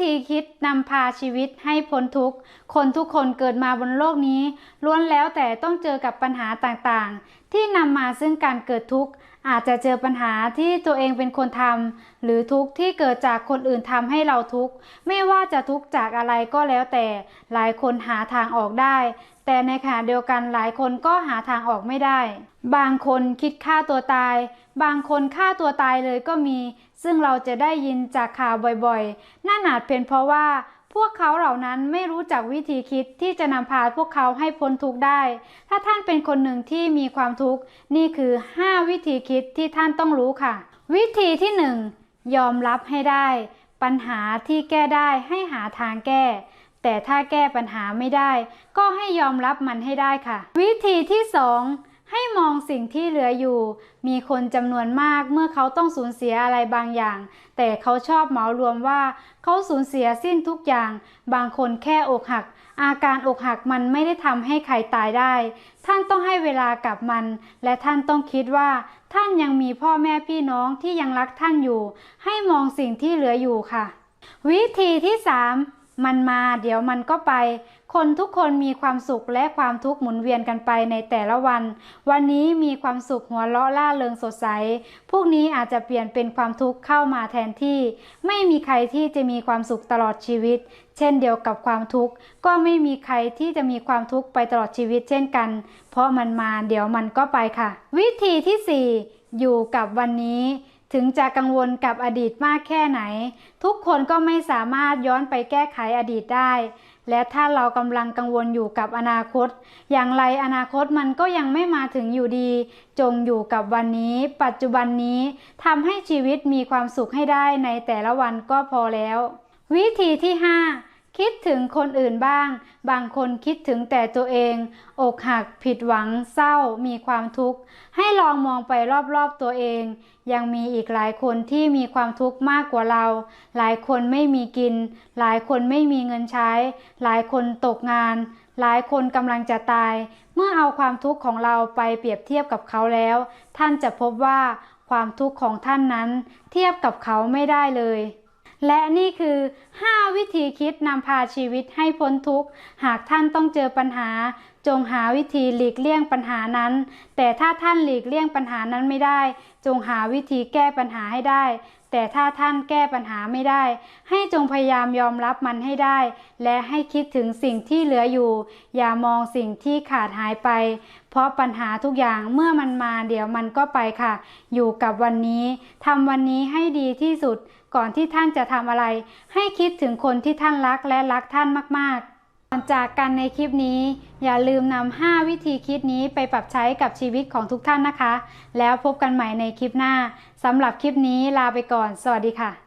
ธีคิดนำพาชีวิตให้พ้นทุกข์คนทุกคนเกิดมาบนโลกนี้ล้วนแล้วแต่ต้องเจอกับปัญหาต่างๆ ที่นำมาซึ่งการเกิดทุกข์ อาจจะเจอปัญหาที่ตัวเองเป็นคนทำหรือทุกข์ที่เกิดจากคนอื่นทำให้เราทุกข์ไม่ว่าจะทุกข์จากอะไรก็แล้วแต่หลายคนหาทางออกได้ แต่ในขณะเดียวกันหลายคนก็หาทางออกไม่ได้ บางคนคิดฆ่าตัวตาย บางคนฆ่าตัวตายเลยก็มี ซึ่งเราจะได้ยินจากข่าวบ่อยๆนั่นอาจเป็นเพราะว่า พวกเขาเหล่านั้นไม่รู้จักวิธีคิดที่จะนำพาพวกเขาให้พ้นทุกข์ได้ ถ้าท่านเป็นคนหนึ่งที่มีความทุกข์ นี่คือ 5 วิธีคิดที่ท่านต้องรู้ค่ะ วิธีที่ 1 ยอมรับให้ได้ ปัญหาที่แก้ได้ให้หาทางแก้ แต่ถ้าแก้ปัญหาไม่ได้ ก็ให้ยอมรับมันให้ได้ค่ะ วิธีที่ 2 ให้มองสิ่งที่เหลืออยู่ มีคนจำนวนมากเมื่อเขาต้องสูญเสียอะไรบางอย่าง แต่เขาชอบเหมารวมว่า เขาสูญเสียสิ้นทุกอย่าง บางคนแค่อกหัก อาการอกหักมันไม่ได้ทำให้ใครตายได้ ท่านต้องให้เวลากับมัน และท่านต้องคิดว่า ท่านยังมีพ่อแม่พี่น้องที่ยังรักท่านอยู่ ให้มองสิ่งที่เหลืออยู่ค่ะ วิธีที่ 3 มันมาเดี๋ยวมันก็ไป คนทุกคนมีความสุขและความทุกข์หมุนเวียนกันไปในแต่ละวัน วันนี้มีความสุขหัวเราะล่าเริงสดใส พวกนี้อาจจะเปลี่ยนเป็นความทุกข์เข้ามาแทนที่ ไม่มีใครที่จะมีความสุขตลอดชีวิต เช่นเดียวกับความทุกข์ ก็ไม่มีใครที่จะมีความทุกข์ไปตลอดชีวิตเช่นกัน เพราะมันมาเดี๋ยวมันก็ไปค่ะ วิธีที่ 4 อยู่กับวันนี้ ถึงจะกังวลกับอดีตมากแค่ไหน ทุกคนก็ไม่สามารถย้อนไปแก้ไขอดีตได้ และถ้าเรากำลังกังวลอยู่กับอนาคต อย่างไรอนาคตมันก็ยังไม่มาถึงอยู่ดี จงอยู่กับวันนี้ ปัจจุบันนี้ทำให้ชีวิตมีความสุขให้ได้ในแต่ละวันก็พอแล้ว วิธีที่ 5 คิดถึงคนอื่นบ้าง บางคนคิดถึงแต่ตัวเอง อกหักผิดหวังเศร้ามีความทุกข์ ให้ลองมองไปรอบๆตัวเอง ยังมีอีกหลายคนที่มีความทุกข์มากกว่าเรา หลายคนไม่มีกิน หลายคนไม่มีเงินใช้ หลายคนตกงาน หลายคนกำลังจะตาย เมื่อเอาความทุกข์ของเราไปเปรียบเทียบกับเขาแล้ว ท่านจะพบว่าความทุกข์ของท่านนั้น เทียบกับเขาไม่ได้เลย และนี่คือ 5 วิธีคิดนำพาชีวิตให้พ้นทุกข์ หากท่านต้องเจอปัญหา จงหาวิธีหลีกเลี่ยงปัญหานั้น แต่ถ้าท่านหลีกเลี่ยงปัญหานั้นไม่ได้ จงหาวิธีแก้ปัญหาให้ได้ แต่ถ้าท่านแก้ปัญหาไม่ได้ ให้จงพยายามยอมรับมันให้ได้ และให้คิดถึงสิ่งที่เหลืออยู่ อย่ามองสิ่งที่ขาดหายไป เพราะปัญหาทุกอย่างเมื่อมันมาเดี๋ยวมันก็ไปค่ะ อยู่กับวันนี้ทำวันนี้ให้ดีที่สุด ก่อนที่ท่านจะทำอะไร ให้คิดถึงคนที่ท่านรักและรักท่านมากๆก่ อนจากกันในคลิปนี้ อย่าลืมนำ 5 วิธีคิดนี้ไปปรับใช้กับชีวิตของทุกท่านนะคะ แล้วพบกันใหม่ในคลิปหน้าสำหรับคลิปนี้ลาไปก่อน สวัสดีค่ะ